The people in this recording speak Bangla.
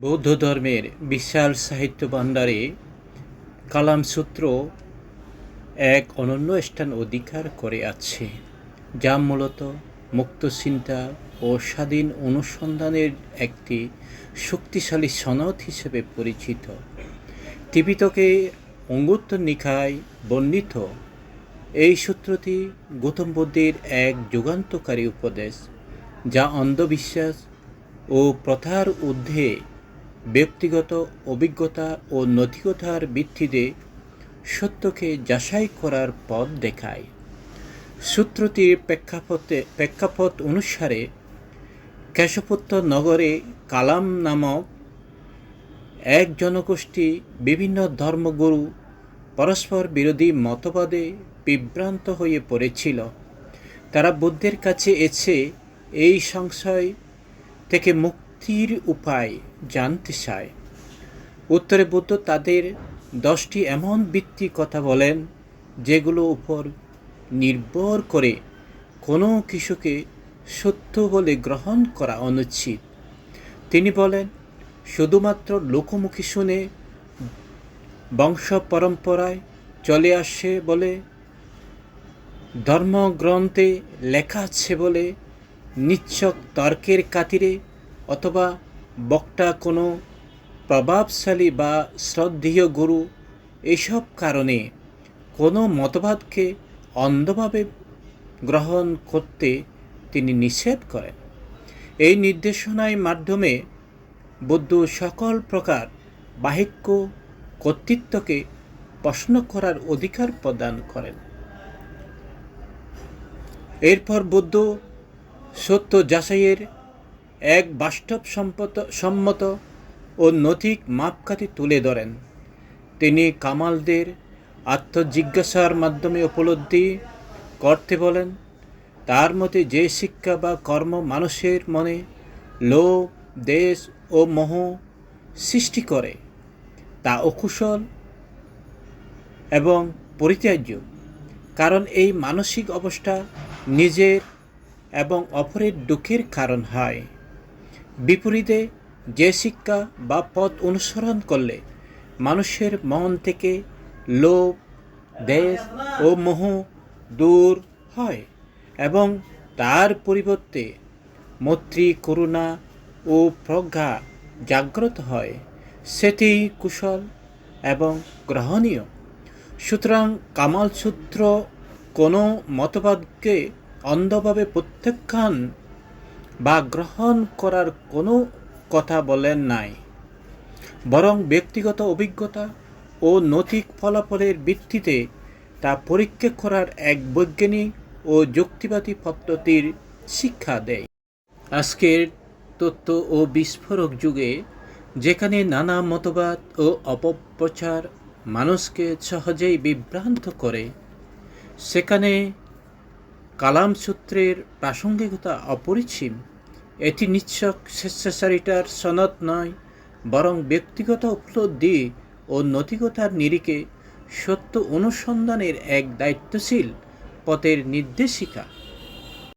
বৌদ্ধ ধর্মের বিশাল সাহিত্য ভাণ্ডারে কালাম সূত্র এক অনন্য স্থান অধিকার করে আছে, যা মূলত মুক্ত চিন্তা ও স্বাধীন অনুসন্ধানের একটি শক্তিশালী সনদ হিসেবে পরিচিত। ত্রিপিটকে অঙ্গুত্তর নিকায় বর্ণিত এই সূত্রটি গৌতম বুদ্ধের এক যুগান্তকারী উপদেশ, যা অন্ধবিশ্বাস ও প্রথার ঊর্ধ্বে ব্যক্তিগত অভিজ্ঞতা ও নৈতিকতার ভিত্তিতে সত্যকে যাচাই করার পথ দেখায়। সূত্রটির প্রেক্ষাপটে প্রেক্ষাপট অনুসারে কেশপুত্র নগরে কালাম নামক এক জনগোষ্ঠী বিভিন্ন ধর্মগুরু পরস্পর বিরোধী মতবাদে বিভ্রান্ত হয়ে পড়েছিল। তারা বুদ্ধের কাছে এসে এই সংশয় থেকে মুক্তির উপায় জানতে চায়। উত্তরে বুদ্ধ তাদের দশটি এমন বৃত্তি কথা বলেন, যেগুলো উপর নির্ভর করে কোনো কিছুকে সত্য বলে গ্রহণ করা অনুচিত। তিনি বলেন, শুধুমাত্র লোকমুখী শুনে বংশ পরম্পরায় চলে আসে বলে, ধর্মগ্রন্থে লেখা আছে বলে নিচ্ছক তর্কের কাতিরে অথবা বক্তা কোনো প্রভাবশালী বা শ্রদ্ধেয় গুরু এসব কারণে কোনো মতবাদকে অন্ধভাবে গ্রহণ করতে তিনি নিষেধ করেন। এই নির্দেশনার মাধ্যমে বুদ্ধ সকল প্রকার বাহিক্য কর্তৃত্বকে প্রশ্ন করার অধিকার প্রদান করেন। এরপর বুদ্ধ সত্য যাচাইয়ের এক বাস্তব সম্পত, সম্মত ও নৈতিক মাপকাঠি তুলে ধরেন। তিনি কামালদের আত্মজিজ্ঞাসার মাধ্যমে উপলব্ধি করতে বলেন, তার মতে যে শিক্ষা বা কর্ম মানুষের মনে লোভ, দেশ ও মোহ সৃষ্টি করে, তা অকুশল এবং পরিত্যাজ্য। কারণ এই মানসিক অবস্থা নিজের এবং অপরের দুঃখের কারণ হয়। বিপরীতে যে শিক্ষা বা পথ অনুসরণ করলে মানুষের মন থেকে লোভ, দেশ ও মোহ দূর হয় এবং তার পরিবর্তে মৈত্রী করুণা ও প্রজ্ঞা জাগ্রত হয়। সেটি কুশল এবং গ্রহণীয়। সুতরাং কামাল সূত্র কোনো মতবাদকে অন্ধভাবে প্রত্যাখ্যান বা গ্রহণ করার কোনো কথা বলেন নাই। বরং ব্যক্তিগত অভিজ্ঞতা ও নৈতিক ফলাফলের ভিত্তিতে তা পরীক্ষা করার এক বৈজ্ঞানিক ও যুক্তিবাদী পদ্ধতির শিক্ষা দেয়। আজকের তথ্য ও বিস্ফোরক যুগে, যেখানে নানা মতবাদ ও অপপ্রচার মানুষকে সহজেই বিভ্রান্ত করে, সেখানে কালাম সূত্রের প্রাসঙ্গিকতা অপরিসীম। এটি নিচ্ছক স্বেচ্ছাচারিতার সনদ নয়, বরং ব্যক্তিগত উপলব্ধি ও নৈতিকতার নিরিখে সত্য অনুসন্ধানের এক দায়িত্বশীল পথের নির্দেশিকা।